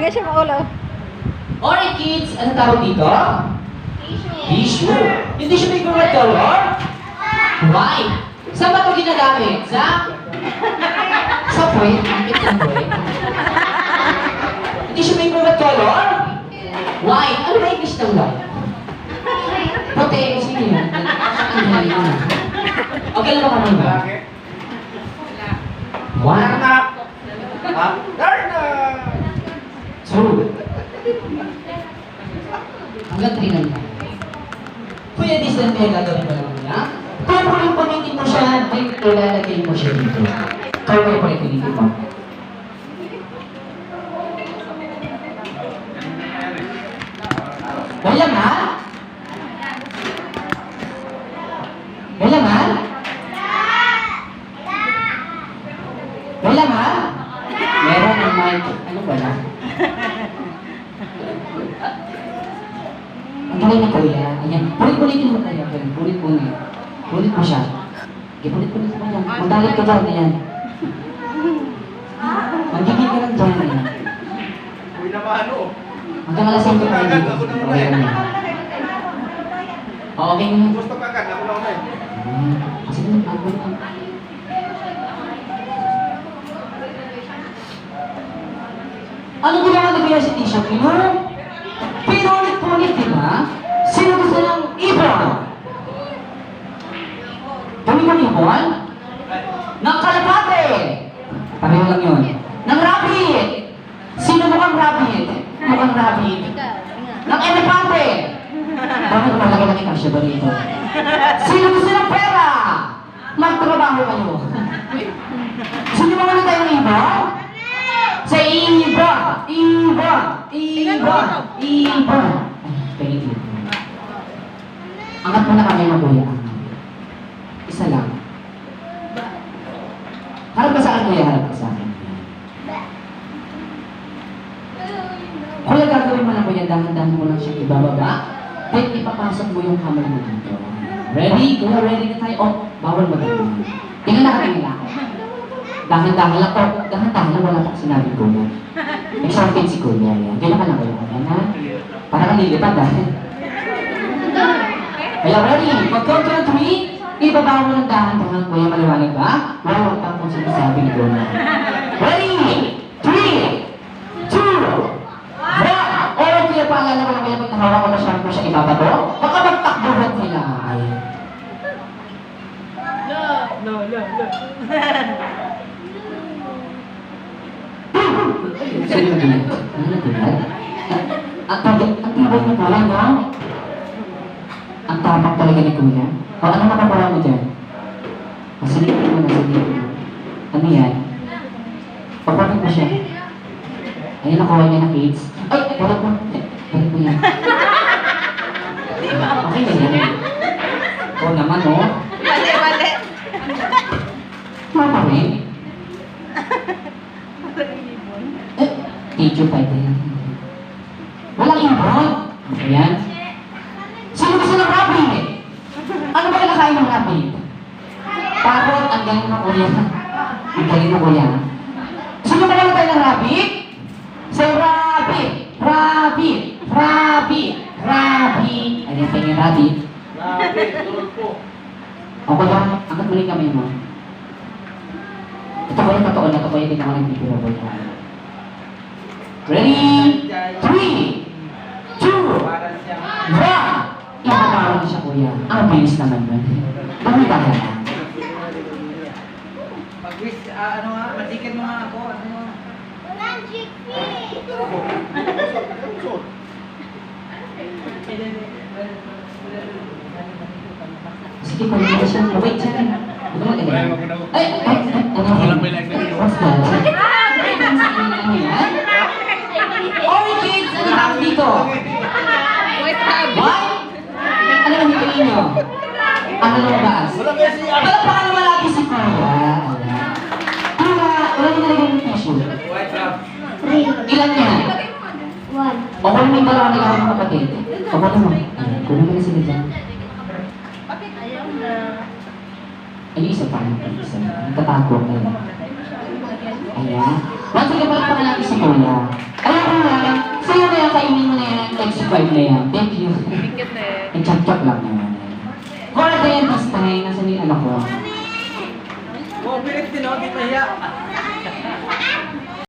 nga siya maulo. Alright kids, ano tawag dito? Tissue. Yung tissue paper what color? White. Saan ba ito ginagamit? Sa? Sa puwet? Bakit sa puwet? Yung tissue paper what color? White. Ano ba English ng white? Puti. Sige. Ang mo. Okay lang ba kami ba? White. Ha? True. Hanggang 3 lang yan. Kuya, distant kayo gagawin ko lang niya. Kung pulit-pulitin mo siya, ay ilalagay mo siya dito. Kaya kayo pulit-pulitin mo. Wala nga? Meron ng mic. Ano ba na? Ang galing na kuya. Ayan. Pulit-pulitin mo tayo. Pulit-pulit. Pulit mo siya. Okay, pulit-pulit mo yan. Magdalit ka dyan. Ayan. Magigil ka lang dyan. Ayan. Uy na paano? Hanggang alas 5 tayo dito. Ako na Okay lang yan. Okay. Gusto ka agad, ako na una eh. Hmm. Kasi ganun, bago lang. Ano ginawa na kaya si Tisha Pino? Pinulit-pulit, di ba? Sino gusto ng ibon? Dami ko ibon? Ng kalapate! Pareho lang yun. Ng rabbit! Sino mukhang rabbit? Mukhang rabbit. Ng elepante! Bakit malaki-laki ka siya ba rito? Sino gusto ng pera? Magtrabaho kayo. Sino mga na tayo ng iba? Sa iba! Iba! Iba! Ay, thank you. Angat mo na kami ng kuya. Isa lang. Harap ka sa akin, kuya. Harap ka sa akin. Kuya, gagawin mo lang kuya. Dahan-dahan mo lang siya ibababa. Then, ipapasok mo yung kamay mo dito. Ready? Kuya, ready na tayo? Oh, bawal mo dito. Tingnan na kami nila. Dahan-dahan lang. Oh, dahan-dahan lang. Wala pa sinabi ko na. Excited si kuya. Yan. Kaya ka lang kuya. Yan ha? Para kang lilipad ha? Kaya ready? Pag-count to ng three, ibaba mo ng dahan-dahan kuya. Maliwanag ba? Wala pa kung sinasabi ni kuya. Ready? Three, two, one. Oh, kuya, paalala ko lang kaya pag nahawa ko na ko siya ibabato. Baka magtakbuhan sila. Ay. No, no, no. Sino ba yun? Ano na tingnan? Ang tabi, ang tibay ni kuya, no? Ang tapak talaga ni kuya. O, ano makapawa mo dyan? Masilipin mo na, silipin mo. Ano yan? Papalit mo siya. Ayun, nakuha niya na kids. Ay, balik mo. Balik mo yan. Okay na yan. Oo naman, no? Mali, mali. Rin. Eh, pa ito yan. Walang ibon. Ayan. Sino gusto ng rabbit? Ano ba yung nakain ng rabbit? Parot, ang galing mo kuya. Ang galing mo kuya. Sino ba yung ng rabbit? Say rabbit, rabbit, rabbit, rabbit. Ayan, tingin rabbit. Grabe, tulog po. O kuya, angkat mo rin kamay mo. Ito ba yung totoo na ito ba yung tinawag ng bibiro ko Ready? Three, two, one! Ipatawag siya kuya. Ang bilis naman nun. Bakit ba yan? Mag-wish, ah, ano nga, matikin mo nga ako. Ano nga? Sige, kuya na siya. Wait, siya. Na. Ay, ay, ay, ano? Walang bilang na yun. What's that? Ano yan? Oy, kids! Ano tawag dito? Wait, sabi. What? Ano ang hipilin nyo? Ano lumabas? Palakpakan naman lagi si. Ayan. Kuya, wala niyo nalagay ng tissue. Ilan yan? One. O kung may dalawa na lang ng kapatid. O kung ano? Ayan, kunin mo na sila dyan. Ayaw na. Ay, isa pa. Isa. Natatakot na yun. Ayan. Once again, palakpakan natin si Kuya. Ayan, Kuya. yan, kainin mo na yan. Subscribe na yan. Thank you. Eh. Nag-chat-chat lang naman. Call the dentist tayo. Nasaan yung anak ko? Oh, pilit din, oh, di mahiya.